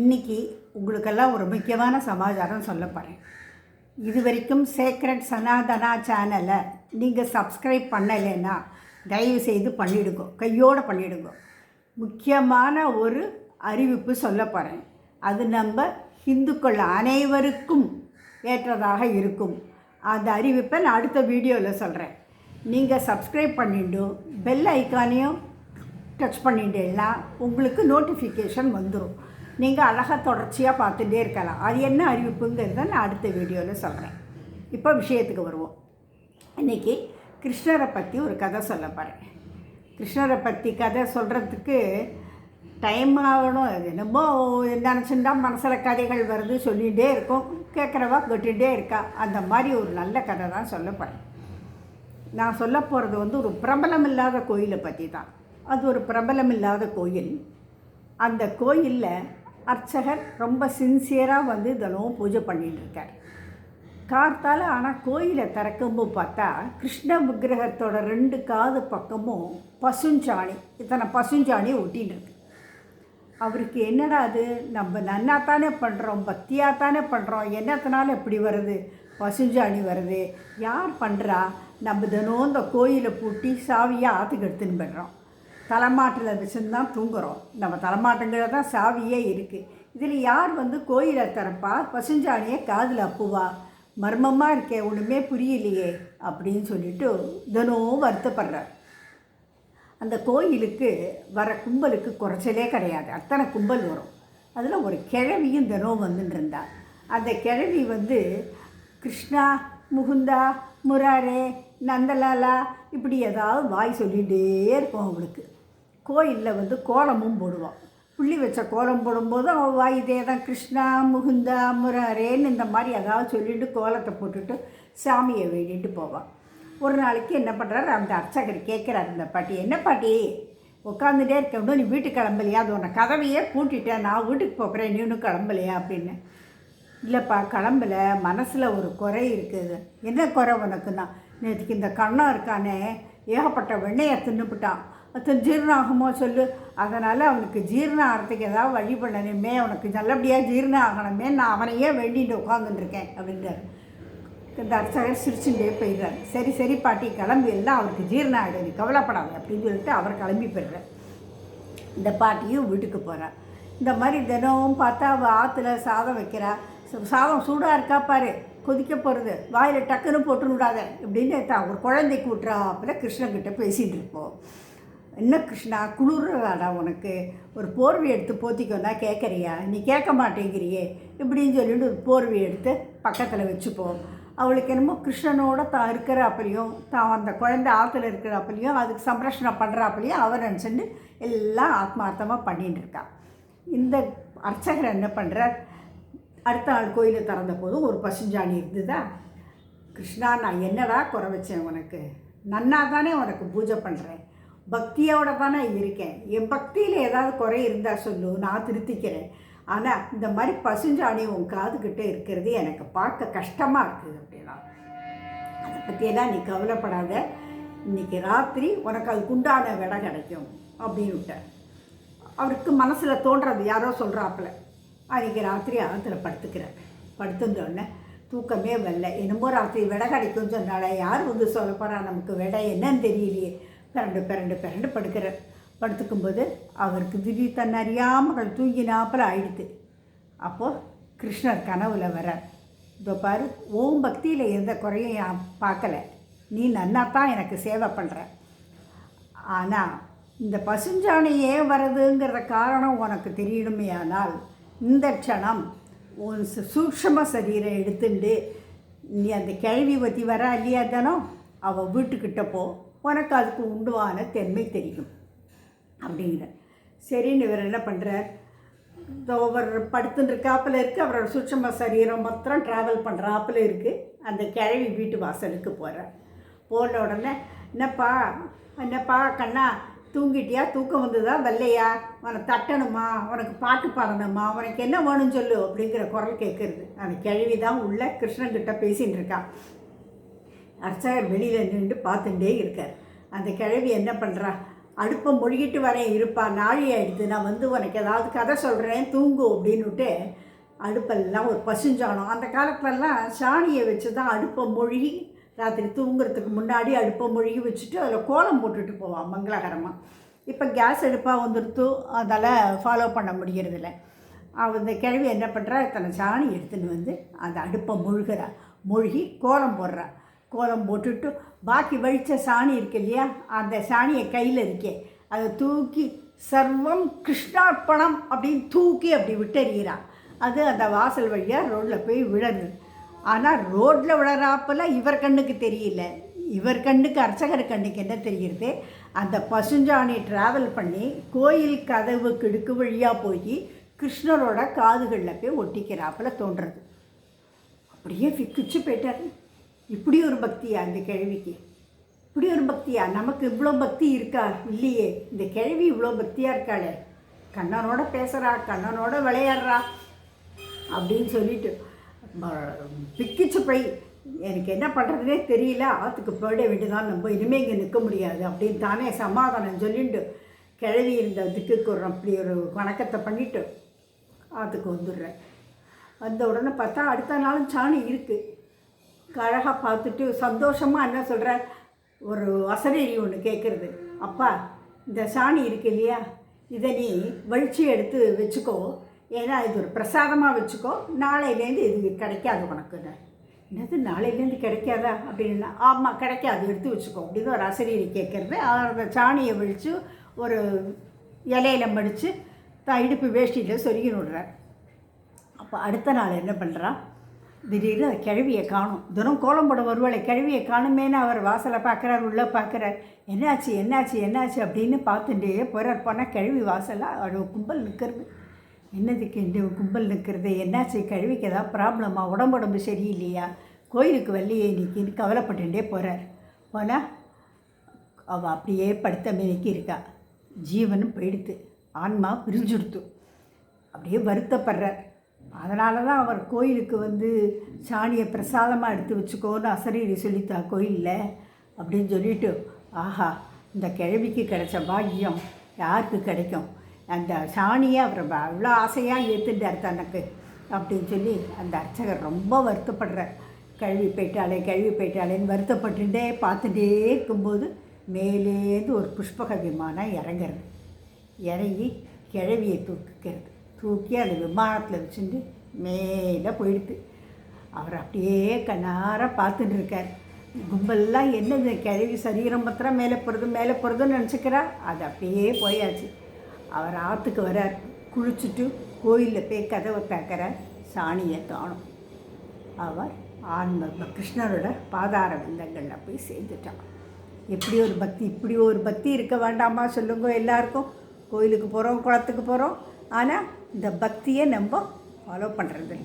இன்னைக்கு உங்களுக்கெல்லாம் ஒரு முக்கியமான சமாச்சாரம் சொல்ல போகிறேன் இது வரைக்கும் சேக்ரட் சனாதனா சேனலை நீங்கள் சப்ஸ்கிரைப் பண்ணலைன்னா தயவு செய்து பண்ணிடுங்க. கையோடு பண்ணிடுங்க. முக்கியமான ஒரு அறிவிப்பு சொல்ல போகிறேன் அது நம்ம இந்துக்கள் அனைவருக்கும் ஏற்றதாக இருக்கும். அந்த அறிவிப்பை நான் அடுத்த வீடியோவில் சொல்கிறேன் நீங்கள் சப்ஸ்கிரைப் பண்ணிட்டு பெல் ஐக்கானையும் டச் பண்ணிட்டேன்னா உங்களுக்கு நோட்டிஃபிகேஷன் வந்துடும் நீங்கள் அழகாக தொடர்ச்சியாக பார்த்துட்டே இருக்கலாம். அது என்ன அறிவிப்புங்கிறத நான் அடுத்த வீடியோவில் சொல்கிறேன் இப்போ விஷயத்துக்கு வருவோம். இன்றைக்கி கிருஷ்ணரை பற்றி ஒரு கதை சொல்ல போகிறேன் கிருஷ்ணரை பற்றி கதை சொல்கிறதுக்கு டைம் ஆகணும். அது என்னமோ நினச்சிருந்தா மனசில் கதைகள் வருது சொல்லிகிட்டே இருக்கும். கேட்குறவா கேட்டுகிட்டே இருக்கா. அந்த மாதிரி ஒரு நல்ல கதை தான் சொல்ல போகிறேன் நான் சொல்ல போகிறது வந்து ஒரு பிரபலம் இல்லாத கோயிலை பற்றி தான். அது ஒரு பிரபலம் இல்லாத கோயில். அந்த கோயிலில் அர்ச்சகர் ரொம்ப சின்சியராக வந்து தினமும் பூஜை பண்ணிகிட்டு இருக்கார் கார்த்தால் ஆனால் கோயிலை திறக்கும்போது பார்த்தா கிருஷ்ண விக்கிரகத்தோட ரெண்டு காது பக்கமும் பசுஞ்சாணி இத்தனை பசுஞ்சாணி ஒட்டின்னு இருக்கு அவருக்கு என்னடா அது? நம்ம நன்னா தானே பண்ணுறோம் பக்தியாக தானே பண்ணுறோம் என்னத்தினால இப்படி வருது? பசுஞ்சாணி வருது. யார் பண்ணுறா நம்ம தினம் இந்த கோயிலை பூட்டி சாவியாக ஆற்றுக்கு எடுத்துன்னு போய்டுறோம். தலைமாட்டில் வச்சுருந்தான் தான் தூங்குறோம். நம்ம தலைமாட்டுங்கிற தான் சாவியே இருக்குது இதில் யார் வந்து கோயிலை திறப்பா? பசுஞ்சாணியை காதில் அப்புவா. மர்மமாக இருக்கே ஒன்றுமே புரியலையே அப்படின்னு சொல்லிட்டு தினமும் வருத்தப்படுறார். அந்த கோயிலுக்கு வர கும்பலுக்கு குறைச்சலே கிடையாது. அத்தனை கும்பல் வரும். அதில் ஒரு கிழவியும் தினம் வந்துட்டு இருந்தா. அந்த கிழவி வந்து கிருஷ்ணா முகுந்தா முராரே நந்தலாலா இப்படி ஏதாவது வாய் சொல்லிகிட்டே இருப்போம் அவளுக்கு. கோயிலில் வந்து கோலமும் போடுவோம் புள்ளி வச்ச கோலம் போடும்போது அவன் வாய் இதே தான் கிருஷ்ணா முகுந்தா முரரேன்னு இந்த மாதிரி ஏதாவது சொல்லிட்டு கோலத்தை போட்டுட்டு சாமியை வேண்டிட்டு போவான். ஒரு நாளைக்கு என்ன பண்ணுறாரு அந்த அர்ச்சகர் கேட்குறாரு இந்த பாட்டி என்ன பாட்டி? உட்காந்துட்டே இருக்க நீ வீட்டுக்கு கிளம்பலையா? அது உன்னை கதவையே பூட்டிட்டேன் நான் வீட்டுக்கு போகிறேன் நீ இன்னும் கிளம்பலையா? அப்படின்னு. இல்லைப்பா கிளம்பல. மனசில் ஒரு குறை இருக்குது. என்ன குறை உனக்குன்னா? நேற்றுக்கு இந்த கண்ணம் இருக்கானே ஏகப்பட்ட வெண்ணையை தின்னுபிட்டான் அது ஜீரணம் சொல்லு. அதனால் அவனுக்கு ஜீரணம் ஆகிறதுக்கு ஏதாவது வழி பண்ணணுமே. அவனுக்கு நல்லபடியாக ஜீரணம் ஆகணுமே நான் அவனையே வேண்டிட்டு உட்காந்துட்டுருக்கேன் அப்படின்றார். இந்த சிரிச்சுட்டே போயிடுறாரு. சரி சரி பாட்டி கிளம்பி. எல்லாம் அவருக்கு ஜீரணம் ஆகிடும் நீ கவலைப்படாத அப்படின்னு சொல்லிட்டு அவர் கிளம்பி போயிடுறார். இந்த பாட்டியும் வீட்டுக்கு போகிறார் இந்த மாதிரி தினமும் பார்த்தா அவள் ஆற்றுல சாதம் வைக்கிறா. சாதம் சூடாக இருக்கா பாரு. கொதிக்க போகிறது வாயில் டக்குன்னு போட்டு விடாத இப்படின்னு தான் ஒரு குழந்தைக்கு கிருஷ்ணன் கிருஷ்ணன்கிட்ட பேசிகிட்டு இருப்போம். என்ன கிருஷ்ணா குளிர்றாடா உனக்கு? ஒரு போர்வை எடுத்து போத்திக்கோந்தா கேட்குறியா நீ கேட்க மாட்டேங்கிறியே. இப்படின்னு சொல்லிட்டு ஒரு போர்வை எடுத்து பக்கத்தில் வச்சுப்போம் அவளுக்கு என்னமோ கிருஷ்ணனோட தான் இருக்கிறாப்பிலையும் தான் அந்த குழந்தை ஆற்றுல இருக்கிறாப்பிலையும் அதுக்கு சம்ரஷணம் பண்ணுறாப்பிலையும் அவர் நினச்சிட்டு எல்லாம் ஆத்மார்த்தமாக பண்ணிட்டு இருக்கா. இந்த அர்ச்சகர் என்ன பண்ணுறார் அடுத்த நாள் கோயிலை திறந்த போது ஒரு பசுஞ்சாணி இருந்ததா? கிருஷ்ணா நான் என்னடா குறை வச்சேன் உனக்கு? நன்னா தானே உனக்கு பூஜை பண்ணுறேன் பக்தியோட தானே இருக்கேன். என் பக்தியில் ஏதாவது குறை இருந்தால் சொல்லு நான் திருத்திக்கிறேன். ஆனால் இந்த மாதிரி பசுஞ்சாணி உன் காதுகிட்ட இருக்கிறது எனக்கு பார்க்க கஷ்டமாக இருக்குது அப்படின்னா அதை பற்றியெல்லாம் நீ கவலைப்படாத. இன்னைக்கு ராத்திரி உனக்கு அதுக்குண்டான விடை கிடைக்கும் அப்படின்னு விட்டேன் அவருக்கு மனசில் தோன்றது யாரோ சொல்கிறாப்புல அன்றைக்கி ராத்திரி ஆற்றுல படுத்துக்கிறேன் படுத்துருந்தோடனே தூக்கமே வரல. என்னமோ ராத்திரி விடை கிடைக்கும்னு சொன்னால யார் வந்து சொல்ல போகிறா நமக்கு விடை என்னன்னு தெரியலையே. பிறண்டு பிறண்டு பிறண்டு படுக்கிறார் படுத்துக்கும்போது அவருக்கு திடீர் தன்னை அறியாமல் தூங்கினாப்பில் ஆயிடுது. அப்போது கிருஷ்ணர் கனவுல வரார் இதோ பாரு ஓம் பக்தியில் எந்த குறையும் நான் பார்க்கல. நீ நன்னா தான் எனக்கு சேவை பண்ணுற ஆனால் இந்த பசுஞ்சாணி ஏன் வருதுங்கிற காரணம் உனக்கு தெரியணுமே ஆனால் இந்த க்ஷணம் உன் சு- சூக்ஷ்ம சரீரம் எடுத்துண்டு நீ அந்த கிழவி பற்றி வரா இல்லையா தானோ? அவள் வீட்டுக்கிட்ட போ. உனக்கு அதுக்கு உண்டுவான தென்மை தெரியும். அப்படிங்கிற. சரின்னு இவர் என்ன பண்ணுறார் அவர் படுத்துன்னு இருக்காப்பில் இருக்குது அவரோட சுட்சம சரீரம் மாத்திரம் ட்ராவல் பண்ணுறாப்புல இருக்குது அந்த கிழவி வீட்டு வாசலுக்கு போகிறார் போன உடனே என்னப்பா? என்னப்பா? கண்ணா தூங்கிட்டியா? தூக்கம் வந்ததா? வெள்ளையா உனக்கு தட்டணுமா? உனக்கு பாட்டு பாடணுமா? உனக்கு என்ன வேணும்னு சொல்லு அப்படிங்கிற குரல் கேட்குறது அந்த கிழவி தான் உள்ள கிருஷ்ணன்கிட்ட பேசின்னு இருக்கா. அர்ச்சகர் வெளியில் நின்று பார்த்துட்டே இருக்கார். அந்த கிழவி என்ன பண்ணுறா அடுப்பை மொழிகிட்டு வரேன் இருப்பா நாழி ஆயிடுது. நான் வந்து உனக்கு ஏதாவது கதை சொல்கிறேன் தூங்கு அப்படின்னுட்டு அடுப்பெல்லாம் ஒரு பசுஞ்சாணம். அந்த காலத்துலலாம் சாணியை வச்சு தான் அடுப்பை மொழிகி ராத்திரி தூங்குறதுக்கு முன்னாடி அடுப்பை மொழிகி வச்சுட்டு அதில் கோலம் போட்டுட்டு போவான் மங்களகரமாக இப்போ கேஸ் அடுப்பாக வந்துடுத்து அதால் ஃபாலோ பண்ண முடிகிறதில்ல அந்த கிழவி என்ன பண்ணுறா இத்தனை சாணி எடுத்துன்னு வந்து அந்த அடுப்பை மொழுகிறா. மொழுகி கோலம் போடுறா. கோலம் போட்டுட்டு பாக்கி வழித்த சாணி இருக்கு இல்லையா அந்த சாணியை கையில் இருக்கே அதை தூக்கி சர்வம் கிருஷ்ணார்ப்பணம் அப்படின்னு தூக்கி அப்படி விட்டறிகிறான். அது அந்த வாசல் வழியாக ரோட்டில் போய் விழருது ஆனால் ரோட்டில் விழறாப்பல இவர் கண்ணுக்கு தெரியல. இவர் கண்ணுக்கு அர்ச்சகர் கண்ணுக்கு என்ன தெரிகிறது? அந்த பசுஞ்சாணி ட்ராவல் பண்ணி கோயில் கதவு கிடுக்கு வழியாக போய் கிருஷ்ணரோட காதுகளில் போய் ஒட்டிக்கிறாப்பில் தோன்றுறது அப்படியே ஃபிக்குச்சு போயிட்டார். இப்படி ஒரு பக்தியா இந்த கிழவிக்கு? இப்படி ஒரு பக்தியா? நமக்கு இவ்வளோ பக்தி இருக்கா? இல்லையே. இந்த கிழவி இவ்வளோ பக்தியாக இருக்காளே. கண்ணனோட பேசுகிறா கண்ணனோட விளையாடுறா. அப்படின்னு சொல்லிட்டு பிக்கிச்சு போய் எனக்கு என்ன பண்ணுறதுனே தெரியல. ஆற்றுக்கு போயிட வேண்டியதான் நம்ம இனிமேல் இங்கே நிற்க முடியாது அப்படின்னு தானே சமாதானம் சொல்லிட்டு கிழவி இருந்த திக்குக்கு ஒரு அப்படி ஒரு வணக்கத்தை பண்ணிவிட்டு ஆற்றுக்கு வந்துடுறேன். வந்த உடனே பார்த்தா அடுத்த நாளும் சாணி இருக்குது அழகாக பார்த்துட்டு சந்தோஷமாக என்ன சொல்கிற ஒரு அசரேரி ஒன்று கேட்குறது அப்பா இந்த சாணி இருக்கு இல்லையா? இதை நீ வெளிச்சி எடுத்து வச்சுக்கோ. ஏன்னா இது ஒரு பிரசாதமாக வச்சுக்கோ. நாளையிலேருந்து இது கிடைக்காது உனக்குன்னு. என்னது நாளையிலேருந்து கிடைக்காதா? அப்படின்னா ஆமாம் கிடைக்காது. எடுத்து வச்சுக்கோ. அப்படின்னு ஒரு அசரீரி கேட்குறது அந்த சாணியை வழித்து ஒரு இலையில மடித்து தான் இடுப்பு வேஷ்டியில் சொருகி விடுறார். அப்போ அடுத்த நாள் என்ன பண்ணுறான் திடீர்னு அந்த கிழவியை காணும். தினம் கோலம் போட வருவாளை கிழவியை காணுமேனு அவர் வாசலை பார்க்குறார் உள்ளே பார்க்குறார். என்னாச்சு என்னாச்சு என்னாச்சு அப்படின்னு பார்த்துட்டே போகிறார் போனால் கிழவி வாசலாக அவ்வளோ கும்பல் நிற்கிறது. என்னதுக்கு இந்த கும்பல் நிற்கிறது? என்னாச்சு? கிழவிக்கு ஏதாவது ப்ராப்ளமா? உடம்பு உடம்பு சரியில்லையா? கோயிலுக்கு வெள்ளையே நிற்கின்னு கவலைப்பட்டுட்டே போகிறார் போனால் அவள் அப்படியே படுத்த மேனிக்கு இருக்கா. ஜீவனும் போயிடுத்து. ஆன்மா பிரிஞ்சுடுத்து அப்படியே வருத்தப்படுறார். அதனால தான் அவர் கோயிலுக்கு வந்து சாணியை பிரசாதமாக எடுத்து வச்சுக்கோன்னு அசரீரி சொல்லித்தா கோயிலில் அப்படின்னு சொல்லிட்டு ஆஹா இந்த கிழவிக்கு கிடைச்ச பாக்கியம் யாருக்கு கிடைக்கும்? அந்த சாணியை அவர் அவ்வளோ ஆசையாக ஏற்றுட்டார் தனக்கு அப்படின்னு சொல்லி அந்த அர்ச்சகர் ரொம்ப வருத்தப்படுறார். கழுவி போயிட்டாலே கழுவி போயிட்டாலேன்னு வருத்தப்பட்டுட்டே பார்த்துட்டே இருக்கும்போது மேலேந்து ஒரு புஷ்பக விமானம் இறங்குறது. இறங்கி கிழவியை தூக்கிக்கிறது தூக்கி அந்த விமானத்தில் வச்சுட்டு மேலே போயிடுது. அவர் அப்படியே கண்ணார பார்த்துட்டு இருக்கார். கும்பல்லாம் என்ன இந்த கிழவி சரீரம் பத்திரம் மேலே போகிறது மேலே போகிறதுன்னு நினச்சிக்கிறா? அது அப்படியே போயாச்சு. அவர் ஆற்றுக்கு வரார். குளிச்சுட்டு கோயிலில் போய் கதவை தாக்கிறார் சாணியை காணும் அவர் ஆன்ம கிருஷ்ணரோட பாதார விந்தங்களில் போய் சேர்ந்துட்டான். எப்படி ஒரு பக்தி இப்படி ஒரு பக்தி இருக்க வேண்டாமா சொல்லுங்க எல்லாருக்கும்? கோயிலுக்கு போகிறோம் குளத்துக்கு போகிறோம் ஆனால் இந்த பக்தியை நம்ம ஃபாலோ பண்ணுறது